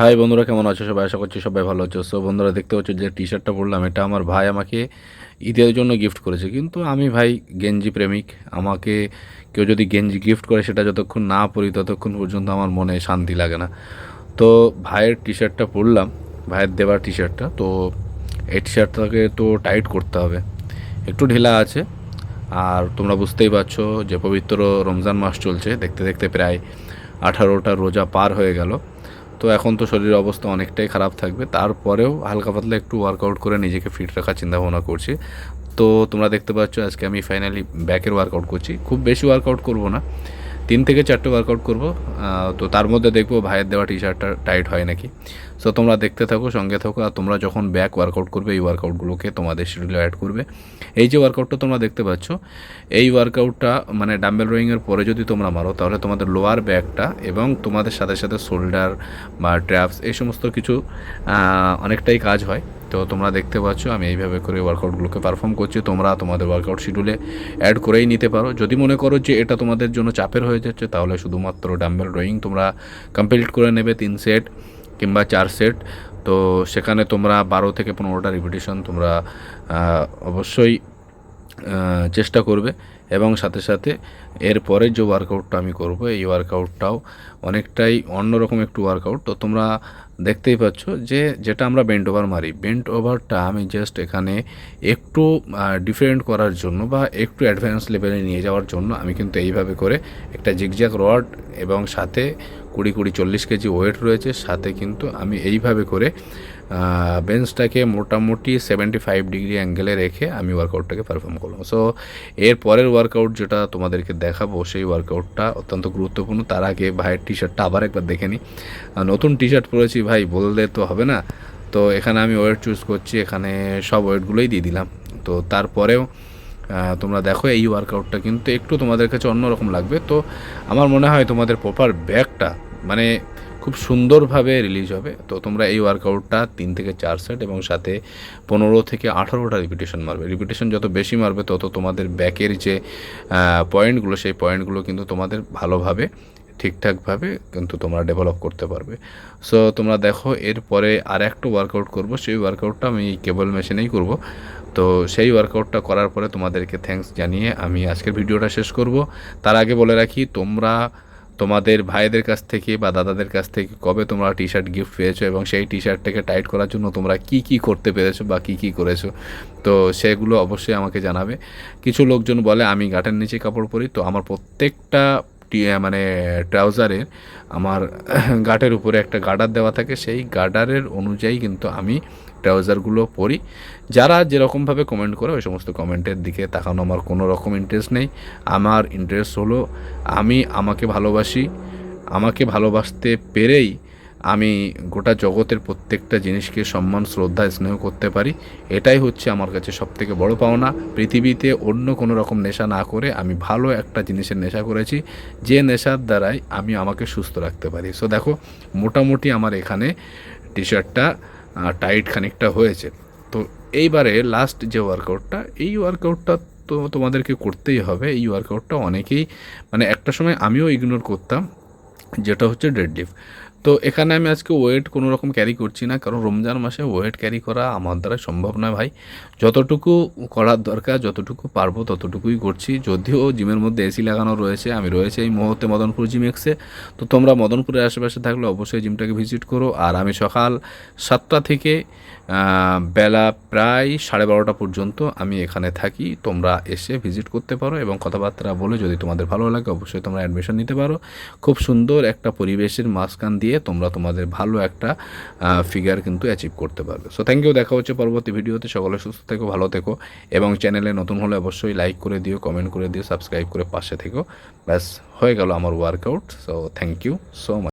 High বন্ধুরা, কেমন আছো সবাই? আশা করছি সবাই ভালো আছো। সো বন্ধুরা, দেখতে পাচ্ছ যে টি শার্টটা পরলাম, এটা আমার ভাই আমাকে ঈদের জন্য গিফট করেছে। কিন্তু আমি ভাই গেঞ্জি প্রেমিক। আমাকে কেউ যদি গেঞ্জি গিফট করে, সেটা যতক্ষণ না পরি, ততক্ষণ পর্যন্ত আমার মনে শান্তি লাগে না। তো, ভাইয়ের টি শার্টটা পরলাম, ভাইয়ের দেওয়ার টি। শার্টটা তো, এই টি শার্টটাকে তো টাইট করতে হবে। একটু ঢিলা আছে। আর তোমরা বুঝতেই পারছ যে পবিত্র রমজান মাস চলছে। দেখতে দেখতে প্রায় আঠারোটা রোজা পার হয়ে গেল। তো এখন তো শরীরের অবস্থা অনেকটাই খারাপ থাকবে। তারপরেও হালকা পাতলা একটু ওয়ার্কআউট করে নিজেকে ফিট রাখার চিন্তাভাবনা করছি। তো তোমরা দেখতে পাচ্ছ আজকে আমি ফাইনালি ব্যাকের ওয়ার্কআউট করছি। খুব বেশি ওয়ার্কআউট করব না। তিন থেকে চারটে ওয়ার্কআউট করব তো তার মধ্যে দেখব ভাইয়ের দেওয়া টি শার্টটা টাইট হয় নাকি। সো তোমরা দেখতে থাকো, সঙ্গে থাকো, আর তোমরা যখন ব্যাক ওয়ার্কআউট করবে, এই ওয়ার্কআউটগুলোকে তোমাদের শিডিউলে অ্যাড করবে। এই যে ওয়ার্কআউটটা তোমরা দেখতে পাচ্ছ, এই ওয়ার্কআউটটা মানে ডাম্বেল রোয়িংয়ের পরে যদি তোমরা মারো, তাহলে তোমাদের লোয়ার ব্যাকটা এবং তোমাদের সাথে সাথে শোল্ডার বা ট্র্যাপস এই সমস্ত কিছু অনেকটাই কাজ হয়। তো তোমরা দেখতে পাচ্ছ, আমি এইভাবে করে ওয়ার্কআউটগুলোকে পারফর্ম করছি। তোমরা তোমাদের ওয়ার্কআউট শিডিউলে অ্যাড করেই নিতে পারো। যদি মনে করো যে এটা তোমাদের জন্য চাপের হয়ে যাচ্ছে, তাহলে শুধুমাত্র ডাম্বেল ড্রয়িং তোমরা কমপ্লিট করে নেবে তিন সেট কিংবা চার সেট তো সেখানে তোমরা বারো থেকে পনেরোটা রিপিটেশন তোমরা অবশ্যই চেষ্টা করবে। এবং সাথে সাথে এরপরে যে ওয়ার্কআউটটা আমি করব, এই ওয়ার্কআউটটাও অনেকটাই অন্যরকম একটু ওয়ার্কআউট তো তোমরা দেখতেই পাচ্ছ যে যেটা আমরা বেন্ট ওভার মারি। বেন্ট ওভারটা আমি জাস্ট এখানে একটু ডিফারেন্ট করার জন্য বা একটু অ্যাডভান্স লেভেলে নিয়ে যাওয়ার জন্য আমি কিন্তু এইভাবে করে একটা জিগজ্যাক রড এবং সাথে কুড়ি কুড়ি চল্লিশ কেজি ওয়েট রয়েছে। সাথে কিন্তু আমি এইভাবে করে বেঞ্চটাকে মোটামুটি সেভেন্টি ফাইভ ডিগ্রি অ্যাঙ্গেলে রেখে আমি ওয়ার্কআউটটাকে পারফর্ম করলাম। সো এর পরের ওয়ার্কআউট যেটা তোমাদেরকে দেখাবো, সেই ওয়ার্কআউটটা অত্যন্ত গুরুত্বপূর্ণ। তার আগে ভাইয়ের টি শার্টটা আবার একবার দেখে নিই নতুন টি শার্ট পরেছি, ভাই, বললে তো হবে না। তো, এখানে আমি ওয়েট চুজ করছি, এখানে সব ওয়েটগুলোই দিয়ে দিলাম। তো, তারপরেও তোমরা দেখো, এই ওয়ার্কআউটটা কিন্তু একটু তোমাদের কাছে অন্যরকম লাগবে। তো, আমার মনে হয় তোমাদের প্রপার ব্যাকটা মানে খুব সুন্দরভাবে রিলিজ হবে। তো তোমরা এই ওয়ার্কআউটটা তিন থেকে চার সেট এবং সাথে পনেরো থেকে আঠারোটা রিপিটেশন মারবে। রিপিটেশন যত বেশি মারবে, তত তোমাদের ব্যাকের যে পয়েন্টগুলো সেই পয়েন্টগুলো কিন্তু তোমাদের ভালোভাবে, ঠিকঠাকভাবে কিন্তু তোমরা ডেভেলপ করতে পারবে। সো তোমরা দেখো, এরপরে আর একটা ওয়ার্কআউট করব। সেই ওয়ার্কআউটটা আমি কেবল মেশিনেই করব। তো সেই ওয়ার্কআউটটা করার পরে তোমাদেরকে থ্যাঙ্কস জানিয়ে আমি আজকের ভিডিওটা শেষ করব। তার আগে বলে রাখি, তোমরা তোমাদের ভাইদের কাছ থেকে বা দাদাদের কাছ থেকে কবে তোমরা টি শার্ট গিফট পেয়েছ এবং সেই টি শার্টটাকে টাইট করার জন্য তোমরা কি কি করতে পেরেছ বা কি কি করেছ? তো সেগুলো অবশ্যই আমাকে জানাবে। কিছু লোকজন বলে, আমি গাটের নিচে কাপড় পরি। তো আমার প্রত্যেকটা মানে ট্রাউজারের আমার গাটের উপরে একটা গার্ডার দেওয়া থাকে। সেই গার্ডারের অনুযায়ী কিন্তু আমি ট্রাউজারগুলো পরি যারা যেরকমভাবে কমেন্ট করে, ওই সমস্ত কমেন্টের দিকে তাকানো আমার কোনো রকম ইন্টারেস্ট নেই। আমার ইন্টারেস্ট হলো, আমি আমাকে ভালোবাসি, আমাকে ভালোবাসতে পেরেই আমি গোটা জগতের প্রত্যেকটা জিনিসকে সম্মান, শ্রদ্ধা, স্নেহ করতে পারি। এটাই হচ্ছে আমার কাছে সবথেকে বড় পাওনা। পৃথিবীতে অন্য কোনো রকম নেশা না করে আমি ভালো একটা জিনিসের নেশা করেছি, যে নেশার দ্বারাই আমি আমাকে সুস্থ রাখতে পারি। সো দেখো, মোটামুটি আমার এখানে টি শার্টটা টাইট খানিকটা হয়েছে। তো এইবারে লাস্ট যে ওয়ার্কআউটটা এই ওয়ার্কআউটটা তো তোমাদেরকে করতেই হবে। এই ওয়ার্কআউটটা অনেকেই মানে একটা সময় আমিও ইগনোর করতাম, যেটা হচ্ছে ডেড লিফট তো এখানে আমি আজকে ওয়েট কোনো রকম ক্যারি করছি না, কারণ রমজান মাসে ওয়েট ক্যারি করা আমার দ্বারা সম্ভব নয় ভাই। যতটুকু করার দরকার, যতটুকু পারব ততটুকুই করছি। যদিও জিমের মধ্যে এসি লাগানো রয়েছে, আমি রয়েছে এই মুহূর্তে মদনপুর জিম এক্সে তো তোমরা মদনপুরের আশেপাশে থাকলে অবশ্যই জিমটাকে ভিজিট করো। আর আমি সকাল সাতটা থেকে বেলা প্রায় সাড়ে বারোটা পর্যন্ত আমি এখানে থাকি। তোমরা এসে ভিজিট করতে পারো এবং কথাবার্তা বলে যদি তোমাদের ভালো লাগে, অবশ্যই তোমরা অ্যাডমিশন নিতে পারো। খুব সুন্দর একটা পরিবেশের মাঝখান দিয়ে তোমরা তোমাদের ভালো একটা ফিগার কিন্তু অ্যাচিভ করতে পারবে। সো থ্যাংক ইউ দেখা হচ্ছে পরবর্তী ভিডিওতে সকলে সুস্থ থেকো, ভালো থেকো। এবং চ্যানেলে নতুন হলে অবশ্যই লাইক করে দিও কমেন্ট করে দিও সাবস্ক্রাইব করে পাশে থেকো। ব্যাস, হয়ে গেল আমার workout so thank you so much